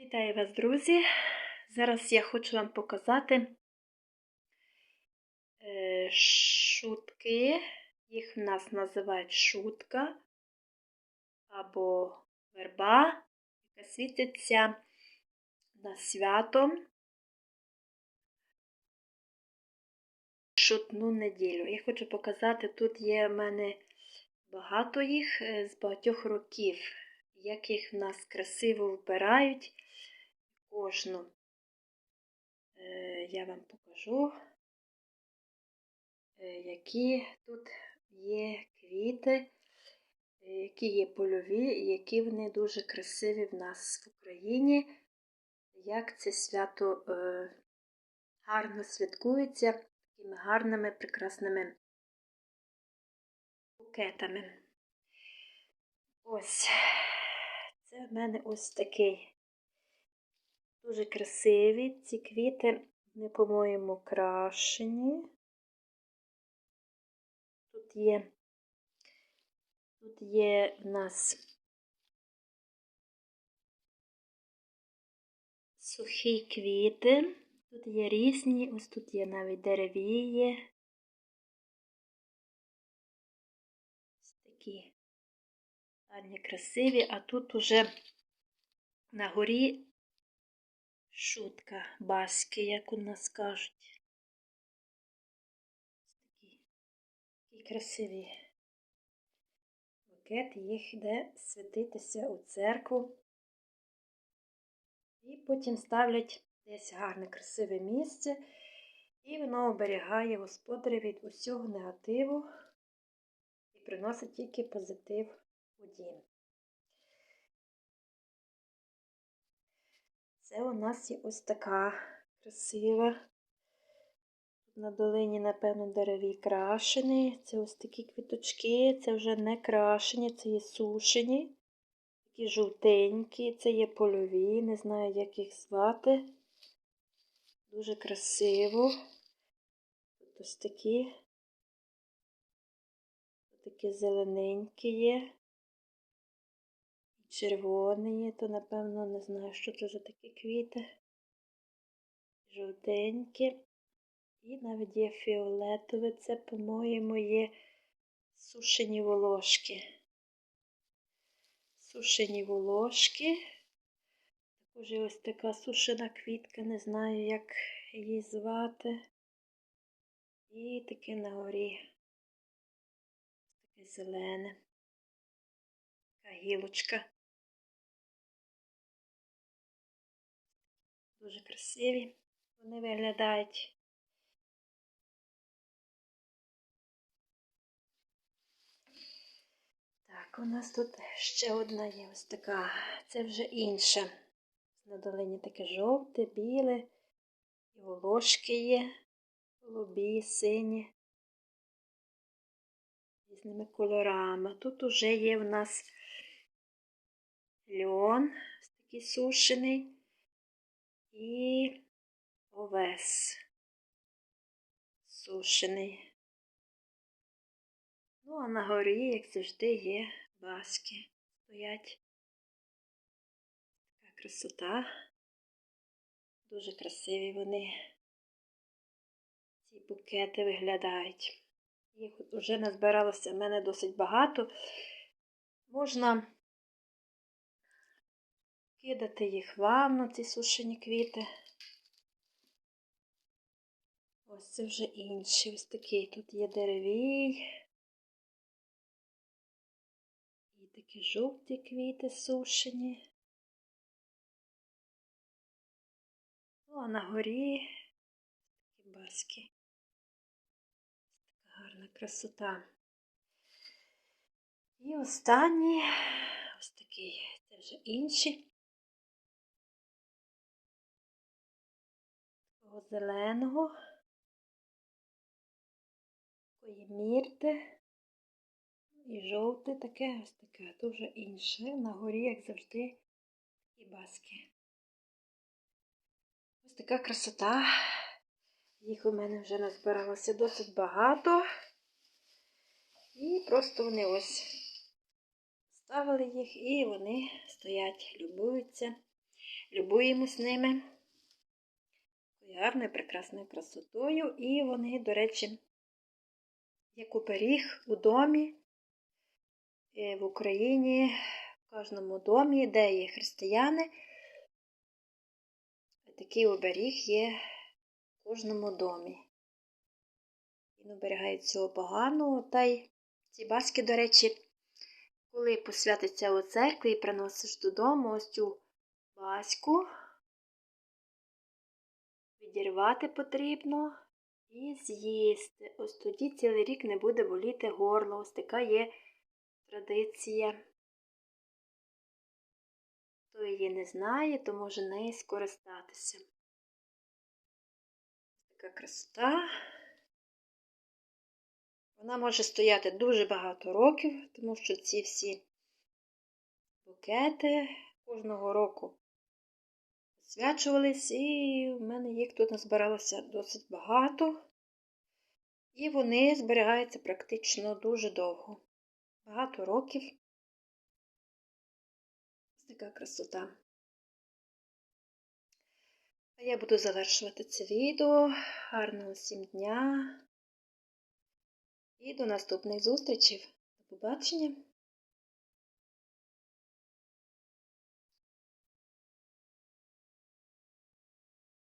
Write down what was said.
Вітаю вас, друзі! Зараз я хочу вам показати е, шутки. Їх в нас називають шутка або верба, яка світиться на свято шутну неділю. Я хочу показати, тут є в мене багато їх е, з багатьох років, як їх в нас красиво вбирають кожну. Е, Я вам покажу, е, які тут є квіти, е, які є польові, які вони дуже красиві в нас в Україні. Як це свято гарно святкується такими гарними, прекрасними букетами. Ось, це в мене ось такий. Дуже красиві ці квіти, вони, по-моєму, крашені. Тут є, тут є в нас сухі квіти. Тут є різні, ось тут є навіть деревії. Такі гарні, красиві, а тут уже на горі шутка баски, як у нас кажуть. Такі, такі красиві букет, їх йде святитися у церкву. І потім ставлять десь гарне, красиве місце, і воно оберігає господаря від усього негативу і приносить тільки позитив у дім. Це у нас є ось така красива. На долині, напевно, дереві крашені. Це ось такі квіточки, це вже не крашені, це є сушені. Такі жовтенькі, це є польові, не знаю, як їх звати. Дуже красиво. Ось такі. Такі зелененькі є. Червоний то, напевно, не знаю, що це за такі квіти. Жовтенькі. І навіть є фіолетове, це, по-моєму, є сушені волошки. Сушені волошки. Також є ось така сушена квітка, не знаю, як її звати. І таке на горі. Таке зелене. Така гілочка. Дуже красиві вони виглядають. Так, у нас тут ще одна є ось така. Це вже інша. На долині таке жовте, біле, і волошки є, голубі, сині, різними кольорами. Тут уже є в нас льон, такий сушений і овес сушений. Ну, а на горі, як завжди, є баски. Стоять. Така красота. Дуже красиві вони. Ці букети виглядають. Їх вже назбиралося в мене досить багато. Можна кидати їх в ванну, ці сушені квіти. Ось це вже інші. Ось такий тут є деревій. І такі жовті квіти сушені. Ну, а на горі такі баски. Така гарна красота. І останній ось такий, це вже інші. Такого зеленого. Такої мірти. І жовте таке, ось таке, дуже інше. На горі, як завжди, і баски. Ось така красота. Їх у мене вже назбиралося досить багато. І просто вони ось ставили їх, і вони стоять, любуються. любуємось ними. Гарною, прекрасною красотою. І вони, до речі, як оберіг у домі е, в Україні, в кожному домі, де є християни. Такий оберіг є в кожному домі. Він оберігає цього поганого. Та й ці баски, до речі, коли посвятиться у церкві і приносиш додому ось цю баську, відірвати потрібно і з'їсти. Ось тоді цілий рік не буде боліти горло. Ось така є традиція. Хто її не знає, то може нею скористатися. Така красота. Вона може стояти дуже багато років, тому що ці всі букети кожного року освячувались, і в мене їх тут назбиралося досить багато. І вони зберігаються практично дуже довго. Багато років. Ось така красота. А я буду завершувати це відео. Гарного всім дня! І до наступних зустрічей. До побачення!